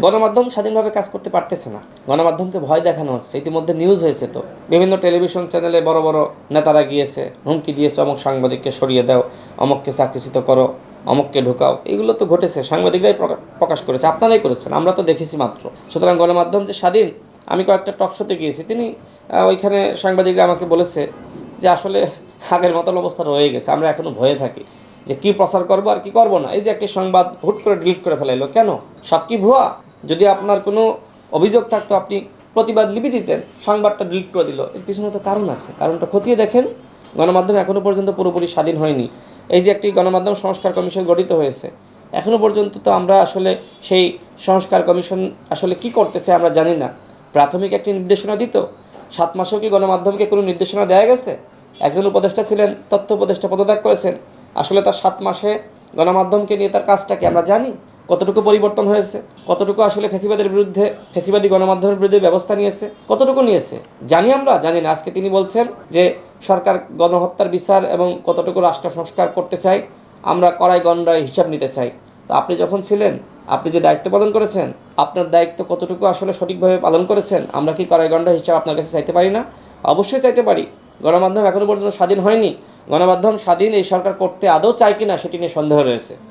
গণমাধ্যম স্বাধীনভাবে কাজ করতে পারতেছে না। গণমাধ্যমকে ভয় দেখানো হচ্ছে। ইতিমধ্যে নিউজ হয়েছে তো। বিভিন্ন টেলিভিশন চ্যানেলে বড় বড় নেতারা গিয়েছে, হুমকি দিয়েছে, অমুক সাংবাদিককে সরিয়ে দাও, অমুককে চাকরিচ্যুত করো, অমুককে ঢুকাও। এগুলো তো ঘটেছে, সাংবাদিকরাই প্রকা- প্রকাশ করেছে, আপনারাই করেছেন, আমরা তো দেখেছি মাত্র। সুতরাং গণমাধ্যম যে স্বাধীন, আমি কয়েকটা টকশোতে গিয়েছি, তিনি ওইখানে সাংবাদিকরা আমাকে বলেছে যে আসলে আগের মতন অবস্থা রয়ে গেছে, আমরা এখনও ভয়ে থাকি। যে কি প্রচার করব আর কি করব না? এই যে একটি সংবাদ হুট করে ডিলিট করে ফেলাইলো, কেন? সব কি ভুয়া? যদি আপনার কোনো অভিযোগ থাকতো, আপনি প্রতিবাদ লিপি দিতেন, সংবাদটা ডিলিট করে দিল। এর পিছনে তো কারণ আছে। কারণটা খতিয়ে দেখেন, গণমাধ্যম এখনও পর্যন্ত পুরোপুরি স্বাধীন হয়নি। এই যে একটি গণমাধ্যম সংস্কার কমিশন গঠিত হয়েছে এখনও পর্যন্ত তো আমরা আসলে সেই সংস্কার কমিশন আসলে কি করতেছে আমরা জানি না। প্রাথমিক একটি নির্দেশনা দিত, সাত মাসেও কি গণমাধ্যমকে কোনো নির্দেশনা দেওয়া গেছে? একজন উপদেষ্টা ছিলেন, তথ্য উপদেষ্টা পদত্যাগ করেছেন। আসলে তার সাত মাসে গণমাধ্যমকে নিয়ে তার কাজটা কি আমরা জানি? কতটুকু পরিবর্তন হয়েছে? কতটুকু আসলে ফেসিবাদের বিরুদ্ধে, ফেসিবাদী গণমাধ্যমের বিরুদ্ধে ব্যবস্থা নিয়েছে? কতটুকু নিয়েছে? জানি আমরা, জানি না। আজকে তিনি বলছেন যে সরকার গণহত্যার বিচার এবং কতটুকু রাষ্ট্র সংস্কার করতে চাই আমরা কড়াই গণ্ডায় হিসাব নিতে চাই। তো আপনি যখন ছিলেন, আপনি যে দায়িত্ব পালন করেছেন, আপনার দায়িত্ব কতটুকু আসলে সঠিকভাবে পালন করেছেন, আমরা কি কড়াই গণ্ডা হিসাব আপনার কাছে চাইতে পারি না? অবশ্যই চাইতে পারি। গণমাধ্যম এখনও পর্যন্ত স্বাধীন হয়নি। গণমাধ্যম স্বাধীন এই সরকার করতে আদৌ চায় কিনা, সেটি নিয়ে সন্দেহ রয়েছে।